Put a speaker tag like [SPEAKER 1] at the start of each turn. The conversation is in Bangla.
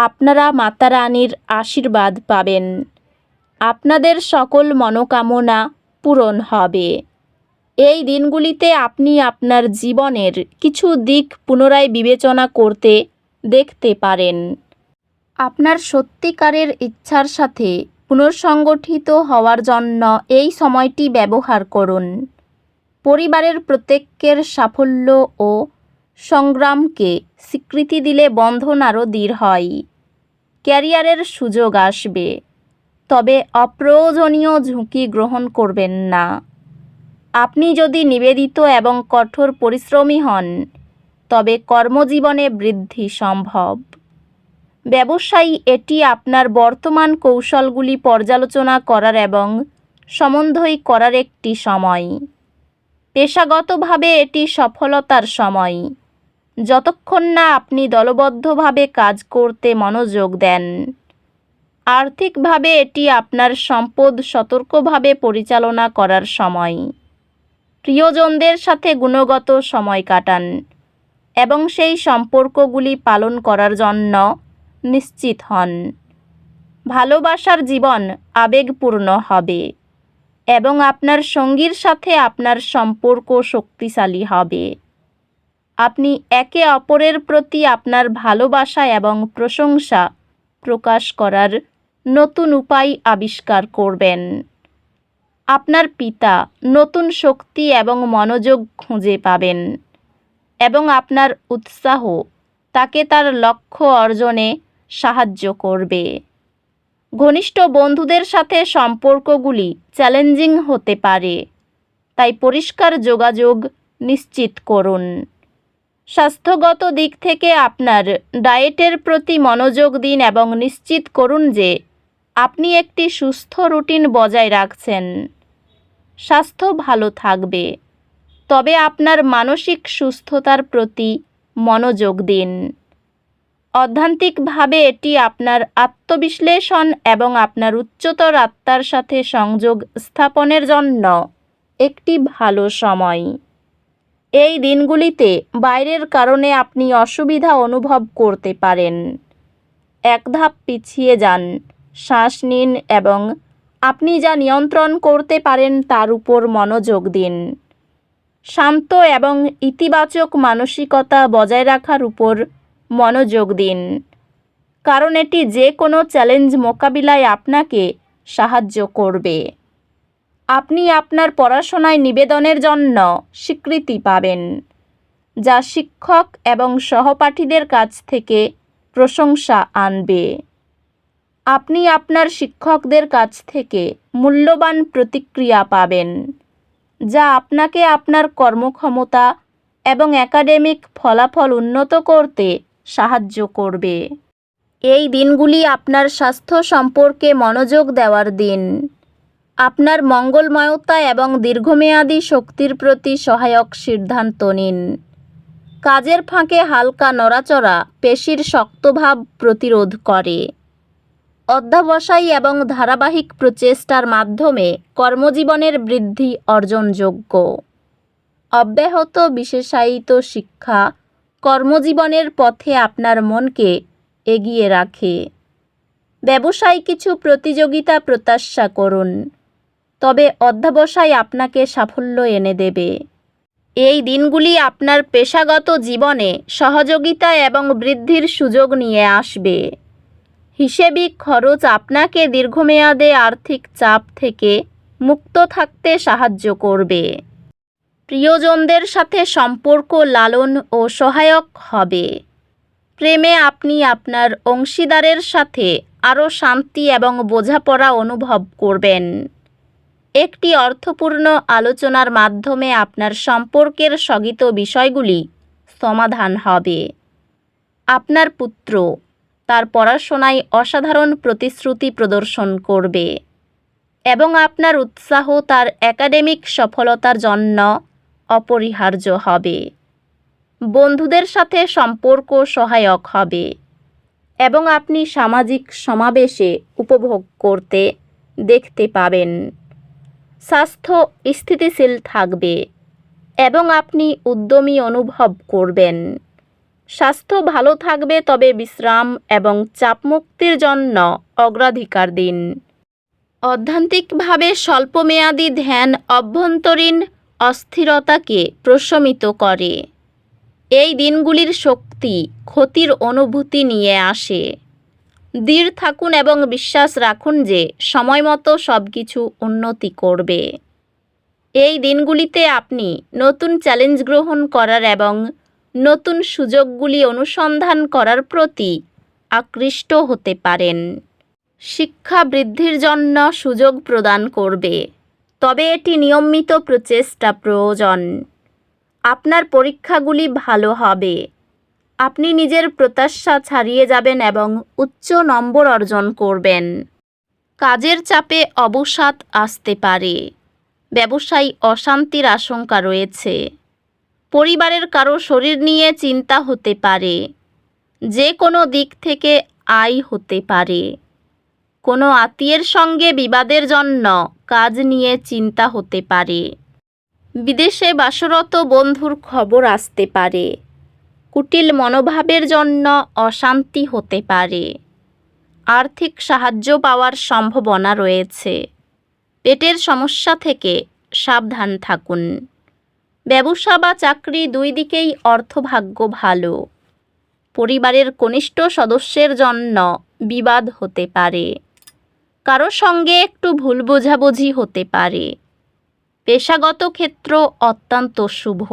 [SPEAKER 1] আপনারা মাতা রানীর আশীর্বাদ পাবেন। আপনাদের সকল মনোকামনা পূরণ হবে। এই দিনগুলিতে আপনি আপনার জীবনের কিছু দিক পুনরায় বিবেচনা করতে দেখতে পারেন। আপনার সত্যিকারের ইচ্ছার সাথে পুনর্সংগঠিত হওয়ার জন্য এই সময়টি ব্যবহার করুন। পরিবারের প্রত্যেকের সাফল্য ও সংগ্রামকে স্বীকৃতি দিলে বন্ধন আরও দৃঢ় হয়। ক্যারিয়ারের সুযোগ আসবে। তবে অপ্রয়োজনীয় ঝুঁকি গ্রহণ করবেন না। আপনি যদি নিবেদিত এবং কঠোর পরিশ্রমী হন, তবে কর্মজীবনে বৃদ্ধি সম্ভব। ব্যবসায়ী এটি আপনার বর্তমান কৌশলগুলি পর্যালোচনা করার এবং সমন্বয় করার একটি সময়। পেশাগতভাবে এটি সফলতার সময়। যতক্ষণ না আপনি দলবদ্ধভাবে কাজ করতে মনোযোগ দেন। আর্থিকভাবে এটি আপনার সম্পদ সতর্কভাবে পরিচালনা করার সময়। প্রিয়জনদের সাথে গুণগত সময় কাটান এবং সেই সম্পর্কগুলি পালন করার জন্য নিশ্চিত হন। ভালোবাসার জীবন আবেগপূর্ণ হবে এবং আপনার সঙ্গীর সাথে আপনার সম্পর্ক শক্তিশালী হবে। আপনি একে অপরের প্রতি আপনার ভালোবাসা এবং প্রশংসা প্রকাশ করার নতুন উপায় আবিষ্কার করবেন। আপনার পিতা নতুন শক্তি এবং মনোযোগ খুঁজে পাবেন এবং আপনার উৎসাহ তাকে তার লক্ষ্য অর্জনে সাহায্য করবে। ঘনিষ্ঠ বন্ধুদের সাথে সম্পর্কগুলি চ্যালেঞ্জিং হতে পারে, তাই পরিষ্কার যোগাযোগ নিশ্চিত করুন। স্বাস্থ্যগত দিক থেকে আপনার ডায়েটের প্রতি মনোযোগ দিন এবং নিশ্চিত করুন যে আপনি একটি সুস্থ রুটিন বজায় রাখছেন। স্বাস্থ্য ভালো থাকবে। তবে আপনার মানসিক সুস্থতার প্রতি মনোযোগ দিন। অধ্যান্তিকভাবে এটি আপনার আত্মবিশ্লেষণ এবং আপনার উচ্চতর আত্মার সাথে সংযোগ স্থাপনের জন্য একটি ভালো সময়। এই দিনগুলিতে বাইরের কারণে আপনি অসুবিধা অনুভব করতে পারেন। এক ধাপ পিছিয়ে যান, শ্বাস নিন এবং আপনি যা নিয়ন্ত্রণ করতে পারেন তার উপর মনোযোগ দিন। শান্ত এবং ইতিবাচক মানসিকতা বজায় রাখার উপর মনোযোগ দিন, কারণ এটি যে কোনো চ্যালেঞ্জ মোকাবিলায় আপনাকে সাহায্য করবে। আপনি আপনার পড়াশোনায় নিবেদনের জন্য স্বীকৃতি পাবেন, যা শিক্ষক এবং সহপাঠীদের কাছ থেকে প্রশংসা আনবে। আপনি আপনার শিক্ষকদের কাছ থেকে মূল্যবান প্রতিক্রিয়া পাবেন, যা আপনাকে আপনার কর্মক্ষমতা এবং একাডেমিক ফলাফল উন্নত করতে সাহায্য করবে। এই দিনগুলি আপনার স্বাস্থ্য সম্পর্কে মনোযোগ দেওয়ার দিন। আপনার মঙ্গলময়তা এবং দীর্ঘমেয়াদী শক্তির প্রতি সহায়ক সিদ্ধান্ত নিন। কাজের ফাঁকে হালকা নড়াচড়া পেশির শক্তভাব প্রতিরোধ করে। অধ্যাবসায় এবং ধারাবাহিক প্রচেষ্টার মাধ্যমে কর্মজীবনের বৃদ্ধি অর্জনযোগ্য। অব্যাহত বিশেষায়িত শিক্ষা কর্মজীবনের পথে আপনার মনকে এগিয়ে রাখে। ব্যবসায় কিছু প্রতিযোগিতা প্রত্যাশা করুন। তবে অধ্যাবসায় আপনাকে সাফল্য এনে দেবে। এই দিনগুলি আপনার পেশাগত জীবনে সহযোগিতা এবং বৃদ্ধির সুযোগ নিয়ে আসবে। হিসেবিক খরচ আপনাকে দীর্ঘমেয়াদে আর্থিক চাপ থেকে মুক্ত থাকতে সাহায্য করবে। প্রিয়জনদের সাথে সম্পর্ক লালন ও সহায়ক হবে। প্রেমে আপনি আপনার অংশীদারের সাথে আরও শান্তি এবং বোঝাপড়া অনুভব করবেন। একটি অর্থপূর্ণ আলোচনার মাধ্যমে আপনার সম্পর্কের স্থগিত বিষয়গুলি সমাধান হবে। আপনার পুত্র তার পড়াশোনায় অসাধারণ প্রতিশ্রুতি প্রদর্শন করবে এবং আপনার উৎসাহ তার একাডেমিক সফলতার জন্য অপরিহার্য হবে। বন্ধুদের সাথে সম্পর্ক সহায়ক হবে এবং আপনি সামাজিক সমাবেশে উপভোগ করতে দেখতে পাবেন। স্বাস্থ্য স্থিতিশীল থাকবে এবং আপনি উদ্যমী অনুভব করবেন। স্বাস্থ্য ভালো থাকবে তবে বিশ্রাম এবং চাপমুক্তির জন্য অগ্রাধিকার দিন। অধ্যান্তিকভাবে স্বল্পমেয়াদী ধ্যান অভ্যন্তরীণ অস্থিরতাকে প্রশমিত করে। এই দিনগুলির শক্তি ক্ষতির অনুভূতি নিয়ে আসে। দৃঢ় থাকুন এবং বিশ্বাস রাখুন যে সময় মতো সব কিছু উন্নতি করবে। এই দিনগুলিতে আপনি নতুন চ্যালেঞ্জ গ্রহণ করার এবং নতুন সুযোগগুলি অনুসন্ধান করার প্রতি আকৃষ্ট হতে পারেন। শিক্ষা বৃদ্ধির জন্য সুযোগ প্রদান করবে। তবে এটি নিয়মিত প্রচেষ্টা প্রয়োজন। আপনার পরীক্ষাগুলি ভালো হবে। আপনি নিজের প্রত্যাশা ছাড়িয়ে যাবেন এবং উচ্চ নম্বর অর্জন করবেন। কাজের চাপে অবসাদ আসতে পারে। ব্যবসায়ী অশান্তির আশঙ্কা রয়েছে। পরিবারের কারও শরীর নিয়ে চিন্তা হতে পারে। যে কোনো দিক থেকে আয় হতে পারে। কোনো আত্মীয়ের সঙ্গে বিবাদের জন্য কাজ নিয়ে চিন্তা হতে পারে। বিদেশে বাসরত বন্ধুর খবর আসতে পারে। কুটিল মনোভাবের জন্য অশান্তি হতে পারে। আর্থিক সাহায্য পাওয়ার সম্ভাবনা রয়েছে। পেটের সমস্যা থেকে সাবধান থাকুন। ব্যবসা বা চাকরি দুই দিকেই অর্থভাগ্য ভালো। পরিবারের কনিষ্ঠ সদস্যের জন্য বিবাদ হতে পারে। কারও সঙ্গে একটু ভুল বোঝাবুঝি হতে পারে। পেশাগত ক্ষেত্র অত্যন্ত শুভ।